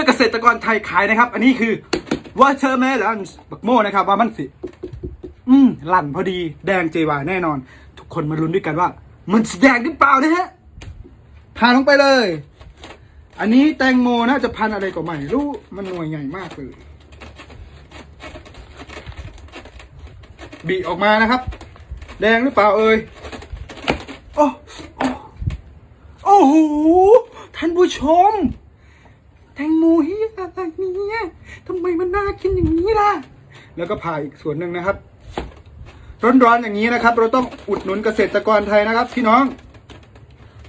ด้วยเกษตรกรไทยขายนะครับ อันนี้คือวอเ e อร์เมลอนบักโมนะครับ ว่ามันสิ อืมหลั่นพอดีแดงเจวาแน่นอน ทุกคนมาลุ้นด้วยกันว่า มันแดงหรือเปล่านะฮะพาลงไปเลย อันนี้แตงโมน่าจะพันอะไรก็ไม่รู้มันหน่วยใหญ่มากเลยบีออกมานะครับ แดงหรือเปล่าเอ่ยโอ้โอ้โอ้โหท่านผู้ชม ตงโมเฮียอะไรเนี่ยทำไมมันน่ากินอย่างนี้ล่ะ แล้วก็ผ่าอีกส่วนหนึ่งนะครับ ร้อนๆอย่างนี้นะครับ เราต้องอุดหนุนเกษตรกรไทยนะครับ พี่น้อง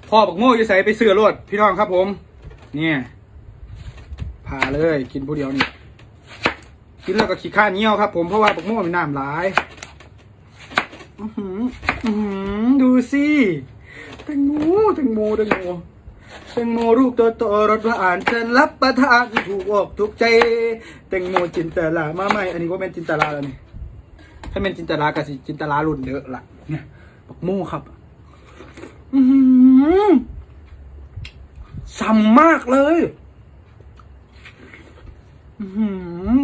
พ่อบักโม่อยู่ใส่ไปซื้อรวดพี่น้องครับ ผม เนี่ยผ่าเลยกินผู้เดียวนี่กินแล้วก็ขี้ข้าเนียวครับ ผมเพราะว่าบักโม่มีน้ำหลายอือหืออือหือดูสิแตงโมแตงโมแตงโม แตงโมลูกโตโตๆรสหวาอ่านฉันรับประทานถูกอกถูกใจแตงโมจินตลามาใหม่อันนี้ว่าเป็นจินตลาแล้วนี่ถ้าเป็นจินตลากับสิจินตลารุ่นเดอะละเนี่ยบักโม่ครับอือหือซ้ำมากเลยอือหือ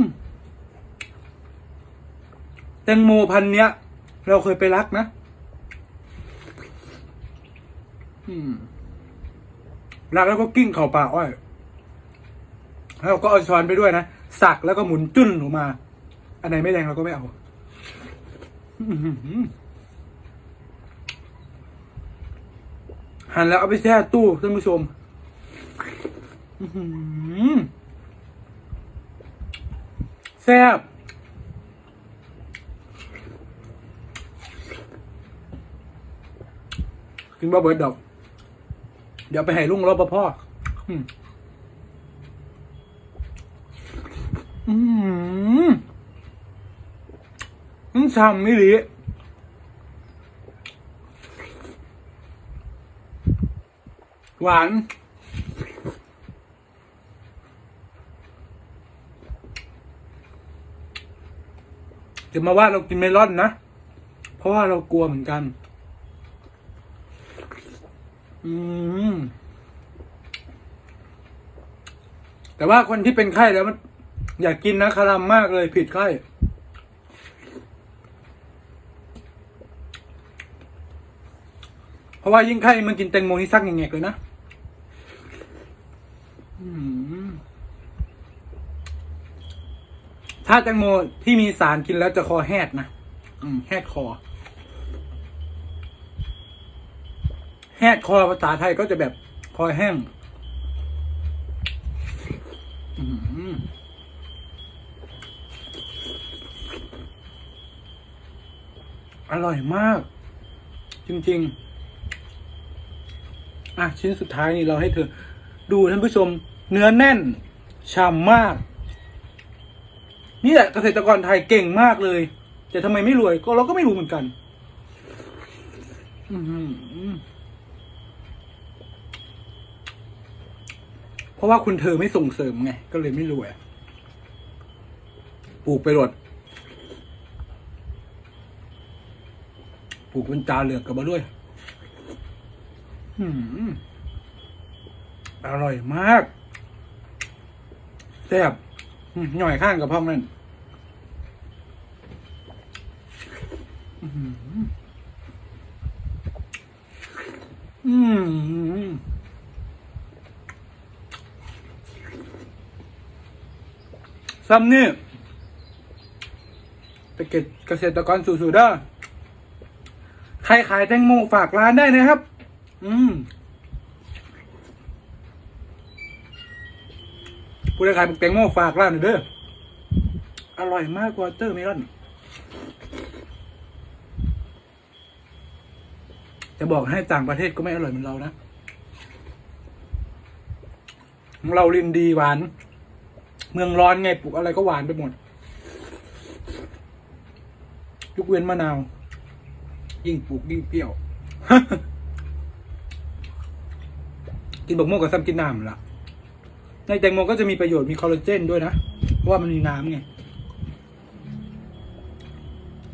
แตงโมพันเนี้ย เราเคยไปรักนะ อืม รักแล้วก็กิ้งเข่าป่าอ้อยแล้วก็เอาช้อนไปด้วยนะสักแล้วก็หมุนจุ้นออกมา อันไหนไม่แดงเราก็ไม่เอาหั่นแล้วเอาไปแช่ตู้ท่านผู้ชมแซ่บกินบ่เบิดดอก เดี๋ยวไปให้ลุงรปภอืมอืมอืมฉ่ำไม่หลีหวาน จะมาว่าเรากินเมลอนนะ เพราะว่าเรากลัวเหมือนกัน อืม แต่ว่าคนที่เป็นไข้แล้วมัน อยากกินนะคารามมากเลยผิดไข้ เพราะว่ายิ่งไข้มันกินแตงโมนี่ซักแงกๆเลยนะถ้าแตงโมที่มีสารกินแล้วจะคอแหดนะ อืม แหดคอ แหกคอภาษาไทยก็จะแบบคอแห้งอร่อยมาก จริง ๆ อะ ชิ้นสุดท้ายนี่เราให้เธอ ดูท่านผู้ชม เนื้อแน่นฉ่ำมาก นี่แหละเกษตรกรไทยเก่งมากเลย แต่ทำไมไม่รวย ก็เราก็ไม่รู้เหมือนกัน อือหือ เพราะว่าคุณเธอไม่ส่งเสริมไง ก็เลยไม่รวยปลูกไปหลดปลูกเป็นตาเหลือกกับมาด้วยอือร่อยมากแซ่บหน่อยข้างกับพ่องนั่นอื้อหืออืม ซ้ำนี่ไปเก็บเกษตรกรสู่ๆเด้อใครขายแตงโมฝากร้านได้นะครับ อืมผู้ใดขายแตงโมฝากร้านเด้อ อร่อยมากกว่าเตอร์เมลอน จะบอกให้ต่างประเทศก็ไม่อร่อยเหมือนเรานะ ของเราลินดีหวาน เมืองร้อนไงปลูกอะไรก็หวานไปหมดยกเว้นมะนาว ยิ่งปลูกยิ่งเปรี้ยว กินบกโมกกับซ้ำกินน้ำล่ะ ในแตงโมก็จะมีประโยชน์มีคอลลาเจนด้วยนะ เพราะว่ามันมีน้ำไง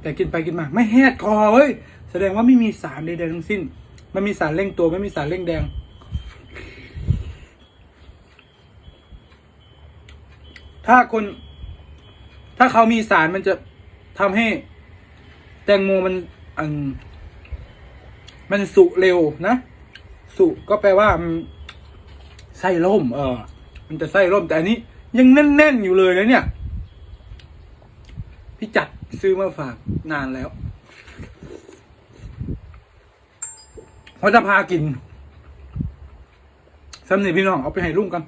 แต่กินไปกินมา ไม่แหดคอเว้ย แสดงว่าไม่มีสารใดๆทั้งสิ้น มันมีสารเร่งตัวไม่มีสารเร่งแดง ถ้าคน ถ้าเขามีสารมันจะทำให้ แตงโมมันอันมันสุเร็วนะ สุก็แปลว่าไส้ล่ม เออ มันจะไส้ล่มแต่อันนี้ ยังแน่นๆอยู่เลยนะเนี่ย พี่จัดซื้อมาฝากนานแล้วเพราจะพากินสำเนียพี่น้องเอาไปให้ลุงกัน